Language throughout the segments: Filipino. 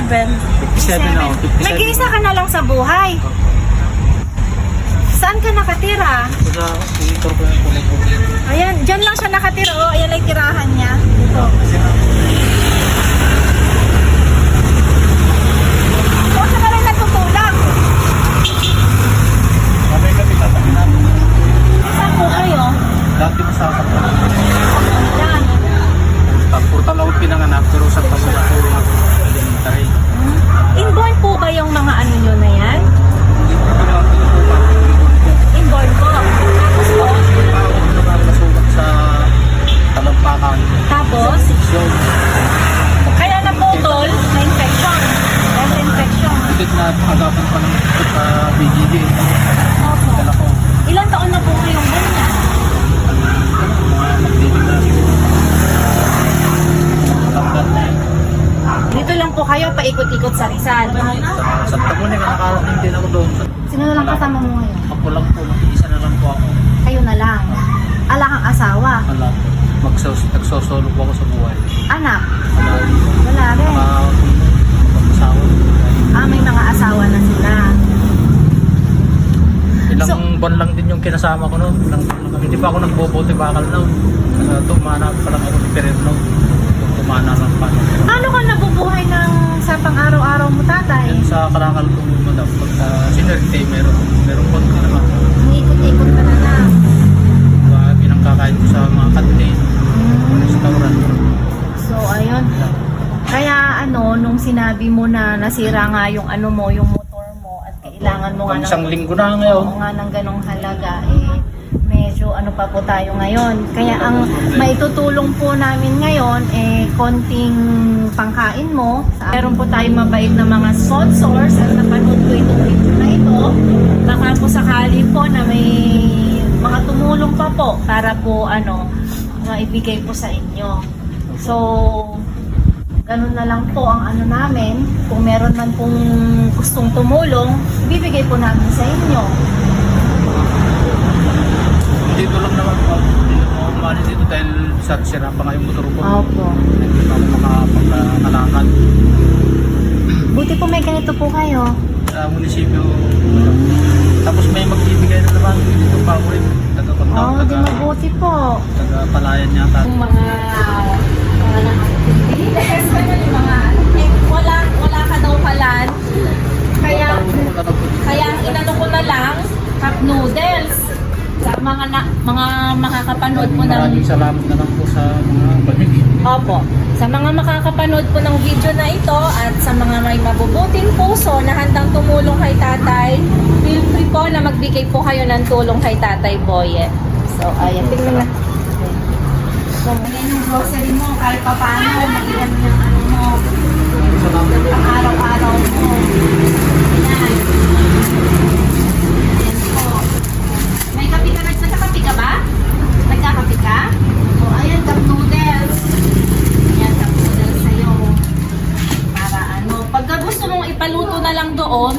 57 na ako. 57 Nag-iisa ka na lang sa buhay. Saan ka nakatira? Sa kulay ko. Ayan, dyan lang siya nakatira. Oh, ayan ay tirahan niya. Dito. So, siya na rin natutulak. Kami kami tatakin namin. Saan po kayo? Dati masasaktan. Yan. Pagpurta lang ako pinanganak pero sa pamula ko rin ako. Elementary. Inborn po ba yung mga ano nyo na yan? Hindi ko pinanganak. Inborn po. Tapos po, Nasugat sa talampakan. tapos, So, kaya naputol na infection. Dahil sa infection. hindi na agapan pa ng sa BGD. Opo. Dala ko. Ilang taon na po kayong ganyan? Dito lang po kayo, paikot-ikot sa Rizal. Sa Tagunig, nakarating din ako doon. Sino na lang kasama mo ngayon? Ako lang po, mag-iisa na lang po ako. Kayo na lang. Ala kang asawa. Wala po. Magsos, nagsosolo po ako sa buhay. Anak. Wala rin. Wala rin. Mga pag-asawa. Ah, may mga asawa na sila. Ilang So- buwan lang din yung kinasama ko noon. Lang kami. Hindi pa ako nagbobote bakal noon. Uh, tumana pa lang ako ni Peret noon. Tumana lang pa. Paano ka nabubuhay ng sa pang-araw-araw mo, tatay? Yan sa karakal ko madam. Pagka sinerte, meron, meron konti naman. Ikot-ikot ka na lang. Diba, pinangkakain ko sa mga kantin, restaurant. So, ayun. Kaya ano, nung sinabi mo na nasira nga yung ano mo, yung kailangan mo nga ng, isang linggo na ngayon, oo nga ng ganong halaga, eh, medyo ano pa po tayo ngayon. Kaya ang maitutulong po namin ngayon, eh, konting pangkain mo. Meron po tayong mabait na mga sponsors at napanood ko itong video na ito. Baka po sakali po na may mga tumulong pa po para po ano, maibigay po sa inyo. So, ganun na lang po ang ano namin. Kung meron man pong gustong tumulong, ibibigay po namin sa inyo. dito lang naman po. Hindi ako umali dito dahil sa sira pa nga yung motor ko. Opo. Hindi pa ako makapagkalakad. Buti po may ganito po kayo. Sa munisipyo. Tapos may magbibigay na naman dito pa ako rin. Taga-kontaw, Oh, di mabuti po. taga-palayan yata. Yung mga mga yung mga eh, wala wala ka daw palan. Kaya kaya ang inano ko na lang cup noodles sa mga na, mga makakapanood po ng Maraming salamat na lang po sa mga pamilya. Opo. Sa mga makakapanood po ng video na ito at sa mga may mabubuting puso na handang tumulong kay tatay, feel free po na magbigay po kayo ng tulong kay tatay Boye. So, ayan. Tingnan na. So, ayan yung grocery mo. Kahit pa paano, makilan mo yung ano mo. Ang araw-araw mo. May kape ka? Nagkakape ka ba? Nagkakape ka? O, ayan, cup noodles. Ayan, cup noodles sa'yo. Para ano, pagka gusto mong ipaluto na lang doon,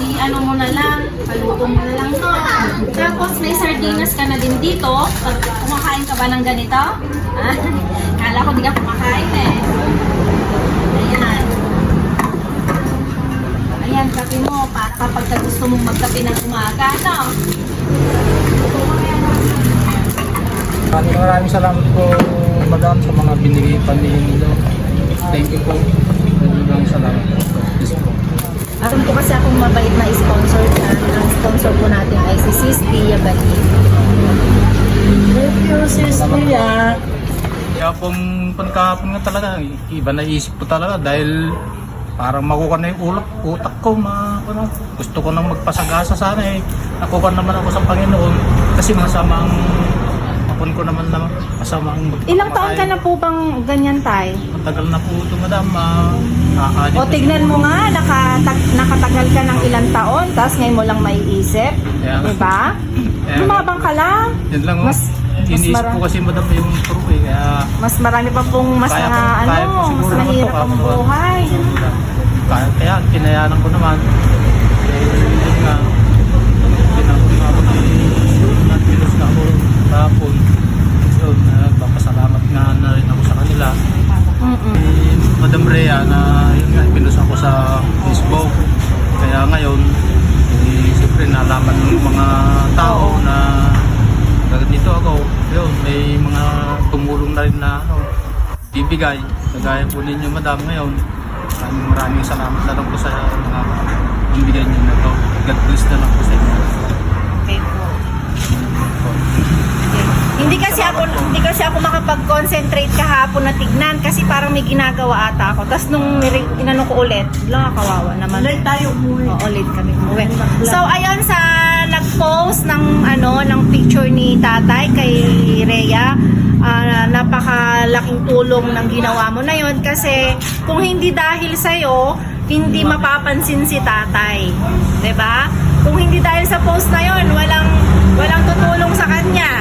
i-ano mo na lang, paluto mo na lang doon. Tapos may sardinas ka na din dito. Pag kumakain ka ba ng ganito? Ah, kala ko di ka kumakain eh. Ayan. Ayan, kape mo. Para kapag ka gusto mong magkape ng umaga, no? Maraming maraming salamat po madam sa mga binigay pamilya nila. Thank you po. Maraming salamat po. Yes po. Akin po kasi akong mabait na sponsor ang sponsor po natin ay si Sis Tia Bati. Thank you, Sis Tia. Kaya pong pagkahapon nga talaga, iba na isip ko talaga dahil parang makuha na yung ulak, utak ko. Ma, ano, gusto ko nang magpasagasa sana eh. Nakuha naman ako sa Panginoon kasi masamang hapon ko naman na masamang Ilang taon ka na po bang ganyan, Tay? Matagal na po ito madam. Uh, nakakalit O na tignan mo nga, nakatag, nakatagal ka ng ilang taon, tapos ngayon mo lang maiisip. Nga. Diba? Nga. Lumabang ka lang. Yan lang Mas- mas, mas iniisip mara- ko kasi madam yung pro eh. Kaya Mas marami pa pong mas Kaya na, ko- ano, kaya ko mas siguro naman mahirap ang buhay. kaya, kaya kinayanan ko naman. Eh, yun nga. Pinakot nga ako ng nagpilos na ako kahapon. Yun, nagpapasalamat nga na rin ako sa kanila. Mm-mm. Eh, madam Madam Rhea na yun nga, pinus ako sa Facebook. Kaya ngayon, eh, nalaman ng mga tao na dito ako, yun, may mga tumulong na rin na ano, bibigay. Kagaya po ninyo madam ngayon. Maraming maraming salamat na lang po sa mga bibigay niyo na to. God bless na lang po sa inyo. Okay po. Hindi kasi ako hindi kasi ako makapag-concentrate kahapon na tignan kasi parang may ginagawa ata ako. Tapos nung inano ko ulit, lang kawawa naman. Ulit tayo umuwi. Oo, ulit kami umuwi. So ayun nag-post ng ano ng picture ni Tatay kay Rhea, ah, napakalaking tulong ng ginawa mo na yon kasi kung hindi dahil sa hindi mapapansin si Tatay. 'Di ba? Kung hindi dahil sa post na yon, walang walang tutulong sa kanya.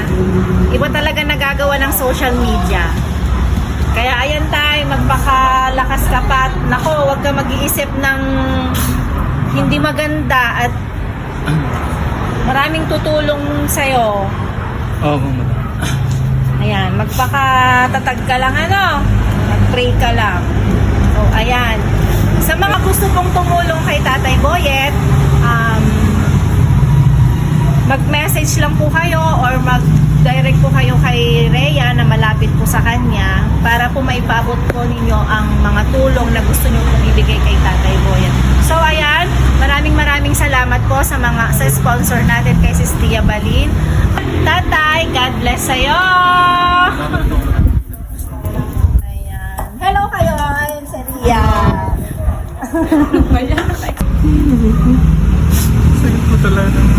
Iba talaga nagagawa ng social media. Kaya ayan tayo, magpakalakas ka pa. Nako, huwag ka mag-iisip ng hindi maganda at maraming tutulong sa'yo. Oo, madam. Ayan, magpakatatag ka lang ano, mag-pray ka lang. So, ayan. Sa mga gusto pong tumulong kay Tatay Boyet, um, mag-message lang po kayo or mag-direct po kayo kay Rhea na malapit po sa kanya para po maipabot po ninyo ang mga tulong na gusto nyo pong ibigay kay Tatay Boyet. So ayan, maraming maraming salamat po sa mga sa sponsor natin kay Sis Tia Balin. Tatay, God bless sa'yo! Ayan. Hello kayo, ayun si Ria. Sakit po talaga ng